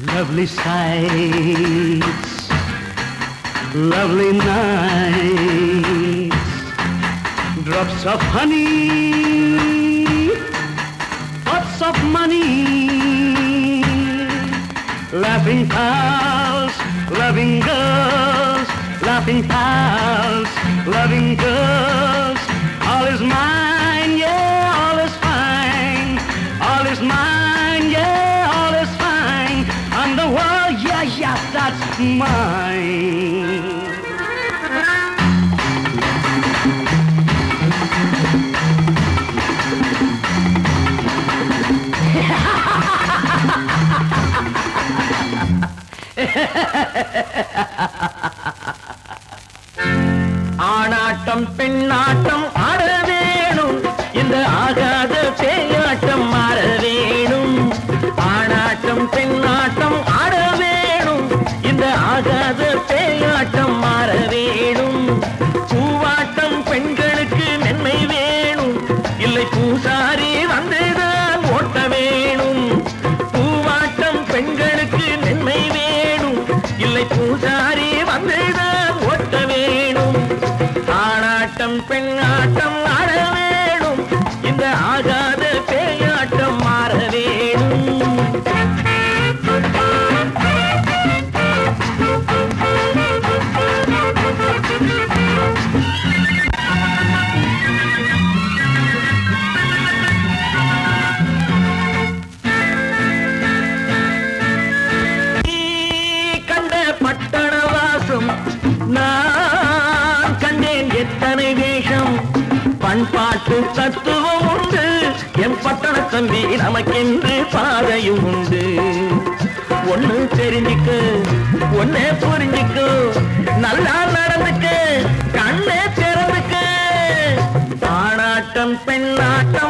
Lovely sights, lovely nights, drops of honey, pots of money, laughing pals, loving girls, laughing pals, loving girls. All is mine, that's mine. இந்த ஆகாத பேயாட்டம் மாற வேணும். பூவாட்டம் பெண்களுக்கு நன்மை வேணும். இல்லை பூசாரி வந்துதான் ஓட்ட வேணும். பூவாட்டம் பெண்களுக்கு நன்மை வேணும். இல்லை பூசாரி வந்துதான் ஓட்ட வேணும். ஆணாட்டம் பெண்ணாட்டம் பண்பாட்டு தத்துவம் உண்டு. என் பட்டண தம்பி நமக்கென்று பாதையும் உண்டு. ஒண்ணு தெரிஞ்சுக்கு ஒன்னே புரிஞ்சுக்கு நல்லா நடந்துக்கு கண்ணே திறந்துக்கு. ஆணாட்டம் பெண்ணாட்டம்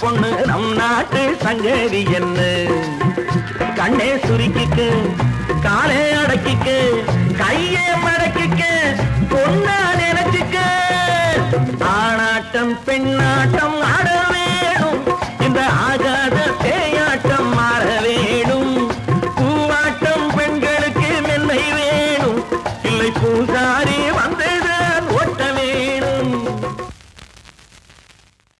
பொண்ணு நம் நாட்டு சங்கதி என்ன கண்ணே சுருக்கிக்கு காலே அடக்கிக்கு கையே மடக்கிக்கு பொண்ணா நினைச்சிக்கு ஆணாட்டம் பெண்ணாட்டம்